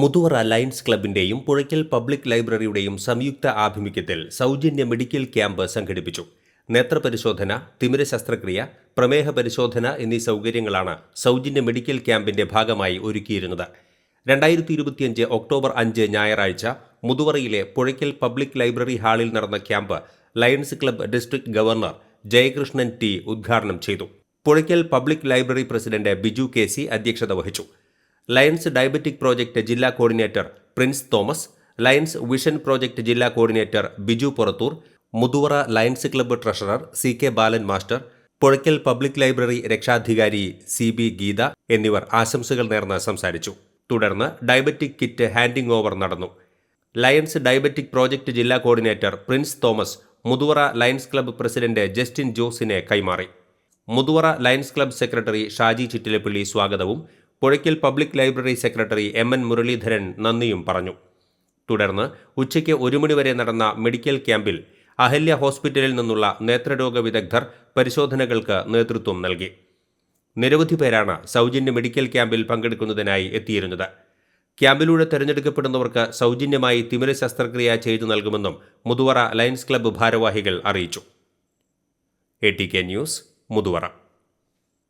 Muthuvara lions ക്ലബിന്റെയും Puzhakkal public ലൈബ്രറിയുടെയും സംയുക്ത ആഭിമുഖ്യത്തിൽ സൗജന്യ മെഡിക്കൽ ക്യാമ്പ് സംഘടിപ്പിച്ചു. നേത്രപരിശോധന തിമിര ശസ്ത്രക്രിയ പ്രമേഹ പരിശോധന എന്നീ സൗകര്യങ്ങളാണ് സൗജന്യ മെഡിക്കൽ ക്യാമ്പിന്റെ ഭാഗമായി ഒരുക്കിയിരുന്നത്. രണ്ടായിരത്തി ഇരുപത്തിയഞ്ച് ഒക്ടോബർ അഞ്ച് ഞായറാഴ്ച മുതുവറയിലെ പുഴയ്ക്കൽ പബ്ലിക് ലൈബ്രറി ഹാളിൽ നടന്ന camp lions club district governor Jayakrishnan T ഉദ്ഘാടനം ചെയ്തു. Puzhakkal public library president Biju K C അധ്യക്ഷത വഹിച്ചു. ലയൺസ് ഡയബറ്റിക് പ്രോജക്റ്റ് ജില്ലാ coordinator Prince Thomas lions vision project ജില്ലാ coordinator Biju Purathur Muthuvara lions club treasurer C K Balan master Puzhakkal public library രക്ഷാധികാരി C B Geetha എന്നിവർ ആശംസകൾ നേർന്ന് സംസാരിച്ചു. തുടർന്ന് ഡയബറ്റിക് കിറ്റ് ഹാൻഡിംഗ് ഓവർ നടന്നു. ലയൺസ് ഡയബറ്റിക് പ്രോജക്റ്റ് ജില്ലാ coordinator Prince Thomas Muthuvara lions club president Justin ജോസിനെ കൈമാറി. Muthuvara lions club secretary Shaji Chittilappilly സ്വാഗതവും Puzhakkal public library secretary M N Muraleedharan നന്ദിയും പറഞ്ഞു. തുടർന്ന് ഉച്ചയ്ക്ക് ഒരു മണിവരെ നടന്ന മെഡിക്കൽ ക്യാമ്പിൽ അഹല്യ ഹോസ്പിറ്റലിൽ നിന്നുള്ള നേത്രരോഗ വിദഗ്ധർ പരിശോധനകൾക്ക് നേതൃത്വം നൽകി. നിരവധി പേരാണ് സൗജന്യ മെഡിക്കൽ ക്യാമ്പിൽ പങ്കെടുക്കുന്നതിനായി എത്തിയിരുന്നത്. ക്യാമ്പിലൂടെ തെരഞ്ഞെടുക്കപ്പെടുന്നവർക്ക് സൗജന്യമായി തിമിര ശസ്ത്രക്രിയ ചെയ്തു നൽകുമെന്നും മുതുവറ ലയൺസ് ക്ലബ്ബ് ഭാരവാഹികൾ അറിയിച്ചു. A T K news Muthuvara.